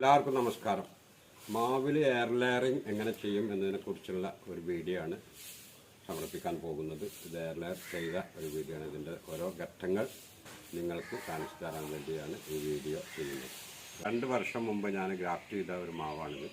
എല്ലാവർക്കും നമസ്കാരം. മാവിൽ എയർ ലെയറിങ് എങ്ങനെ ചെയ്യും എന്നതിനെക്കുറിച്ചുള്ള ഒരു വീഡിയോ ആണ് സമർപ്പിക്കാൻ പോകുന്നത്. ഇത് എയർ ലെയർ ചെയ്ത ഒരു വീഡിയോ ആണ് ഇതിന്റെ ഓരോ ഘട്ടങ്ങൾ നിങ്ങൾക്ക് കാണിച്ചു തരാൻ വേണ്ടിയാണ് ഈ വീഡിയോ ചെയ്യുന്നത്. രണ്ട് വർഷം മുമ്പ് ഞാൻ ഗ്രാഫ്റ്റ് ചെയ്ത ഒരു മാവാണിത്.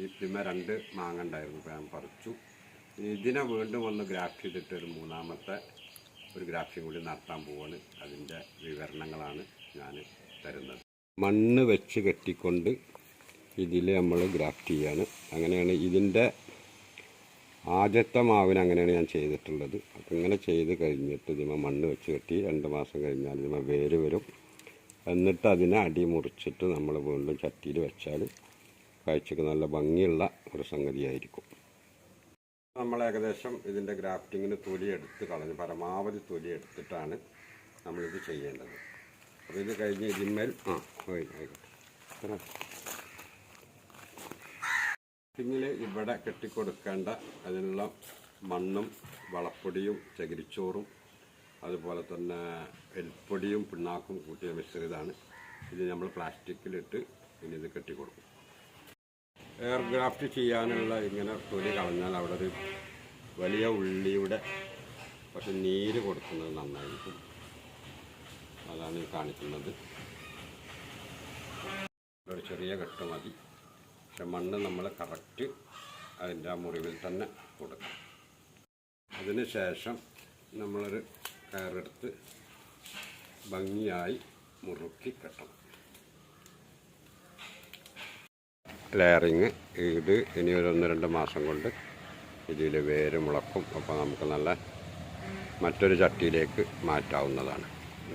ഈ പ്ലിമ രണ്ട് മാങ്ങ ഉണ്ടായിരുന്നു ഞാൻ പറിച്ചു. ഇതിനെ വീണ്ടും ഒന്ന് ഗ്രാഫ്റ്റ് ചെയ്തിട്ട് ഒരു മൂന്നാമത്തെ ഒരു ഗ്രാഫ്റ്റിംഗ് കൂടി നടത്താൻ പോവാണ്. അതിന്റെ വിവരണങ്ങളാണ് ഞാൻ തരുന്നത്. മണ്ണ് വെച്ച് കെട്ടിക്കൊണ്ട് ഇതിൽ നമ്മൾ ഗ്രാഫ്റ്റ് ചെയ്യാണ്. അങ്ങനെയാണ് ഇതിന്റെ ആദ്യത്തെ മാവിന് അങ്ങനെയാണ് ഞാൻ ചെയ്തിട്ടുള്ളത്. അപ്പം ഇങ്ങനെ ചെയ്ത് കഴിഞ്ഞിട്ട് ഇതിമ മണ്ണ് വെച്ച് കെട്ടി രണ്ട് മാസം കഴിഞ്ഞാൽ ഇതിമ വേര് വരും. എന്നിട്ട് അതിനെ അടി മുറിച്ചിട്ട് നമ്മൾ വീണ്ടും ചട്ടിയിൽ വെച്ചാൽ കാഴ്ചക്ക് നല്ല ഭംഗിയുള്ള ഒരു സംഗതിയായിരിക്കും. നമ്മൾ ഏകദേശം ഇതിന്റെ ഗ്രാഫ്റ്റിങ്ങിന് തൊലി എടുത്ത് കളഞ്ഞ്. പരമാവധി തൊലി എടുത്തിട്ടാണ് നമ്മളിത് ചെയ്യേണ്ടത്. ഇത് കഴിഞ്ഞ് ജിമ്മേൽ ആ പോയി ആയിക്കോട്ടെ. പിന്നിൽ ഇവിടെ കെട്ടിക്കൊടുക്കേണ്ട അതിനുള്ള മണ്ണും വളപ്പൊടിയും ചകിരിച്ചോറും അതുപോലെ തന്നെ എൽപ്പൊടിയും പിണ്ണാക്കും കൂട്ടിയ മിശ്രിതമാണ് ഇത് നമ്മൾ പ്ലാസ്റ്റിക്കിലിട്ട് ഇനി ഇത് കെട്ടിക്കൊടുക്കും. എയർ ഗ്രാഫ്റ്റ് ചെയ്യാനുള്ള ഇങ്ങനെ തൊലി കളഞ്ഞാൽ അവിടെ ഒരു വലിയ ഉള്ളിയുടെ പക്ഷെ നീര് കൊടുക്കുന്നത് നന്നായിരിക്കും. അതാണ് ഈ കാണിക്കുന്നത്. ഒരു ചെറിയ കെട്ട് മതി. പക്ഷെ മണ്ണ് നമ്മൾ കറക്റ്റ് അതിന്റെ ആ മുറിവിൽ തന്നെ കൊടുക്കണം. അതിന് ശേഷം നമ്മളൊരു കയറെടുത്ത് ഭംഗിയായി മുറുക്കി കെട്ടണം. ലെയറിങ് ഇത് ഇനി ഒരു ഒന്ന് രണ്ട് മാസം കൊണ്ട് ഇതിൽ വേര് മുളക്കും. അപ്പോൾ നമുക്ക് നല്ല മറ്റൊരു ചട്ടിയിലേക്ക് മാറ്റാവുന്നതാണ്.